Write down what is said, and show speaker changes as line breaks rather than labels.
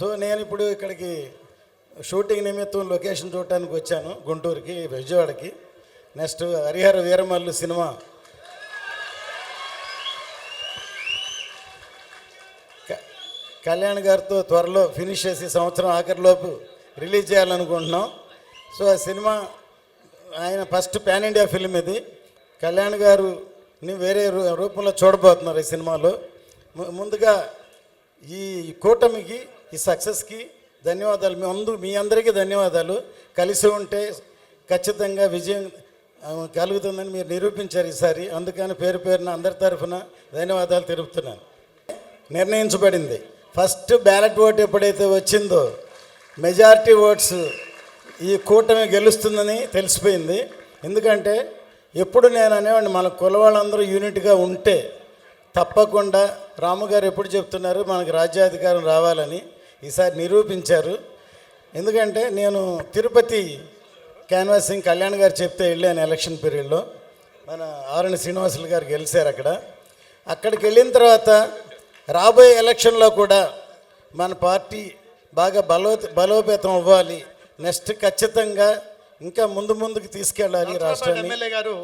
So- నేను ఇప్పుడు ఇక్కడికి షూటింగ్ నిమిత్తం లొకేషన్ చూడటానికి వచ్చాను గుంటూరుకి విజయవాడకి. Next Harihara Veeramallu cinema. క- కళ్యాణ్ గారితో త్వరలో ఫినిష్ చేసి సంవత్సరం ఆఖరిలోపు రిలీజ్ చేయాలనుకుంటున్నాం. సో ఆ సినిమా ఆయన ఫస్ట్ పాన్ ఇండియా ఫిల్మ్ ఇది. కళ్యాణ్ గారుని వేరే రూ- రూపంలో చూడబోతున్నారు ఈ సినిమాలో. ము- ముందుగా ఈ కూటమికి ఈ సక్సెస్కి ధన్యవాదాలు. మీ అందు మీ అందరికీ ధన్యవాదాలు. కలిసి ఉంటే ఖచ్చితంగా విజయం కలుగుతుందని మీరు నిరూపించారు ఈసారి. అందుకని పేరు పేరున అందరి తరఫున ధన్యవాదాలు తెలుపుతున్నాను. నిర్ణయించబడింది. ఫస్ట్ బ్యాలెట్ ఓటు ఎప్పుడైతే వచ్చిందో మెజారిటీ ఓట్స్ ఈ కూటమి గెలుస్తుందని తెలిసిపోయింది. ఎందుకంటే ఎప్పుడు నేను అనేవాడిని మన కులవాళ్ళందరూ యూనిట్గా ఉంటే తప్పకుండా రాము గారు ఎప్పుడు చెప్తున్నారు మనకు రాజ్యాధికారం రావాలని. ఈసారి నిరూపించారు. ఎందుకంటే నేను తిరుపతి క్యాన్వాసింగ్ కళ్యాణ్ గారు చెప్తే వెళ్ళాను ఎలక్షన్ పీరియడ్లో. మన ఆరణి శ్రీనివాసులు గారు గెలిచారు అక్కడ. అక్కడికి వెళ్ళిన తర్వాత రాబోయే ఎలక్షన్లో కూడా మన పార్టీ బాగా బలో బలోపేతం అవ్వాలి. నెక్స్ట్ ఖచ్చితంగా ఇంకా ముందు ముందుకు తీసుకెళ్ళాలి రాష్ట్రాన్ని.
ఎమ్మెల్యే గారు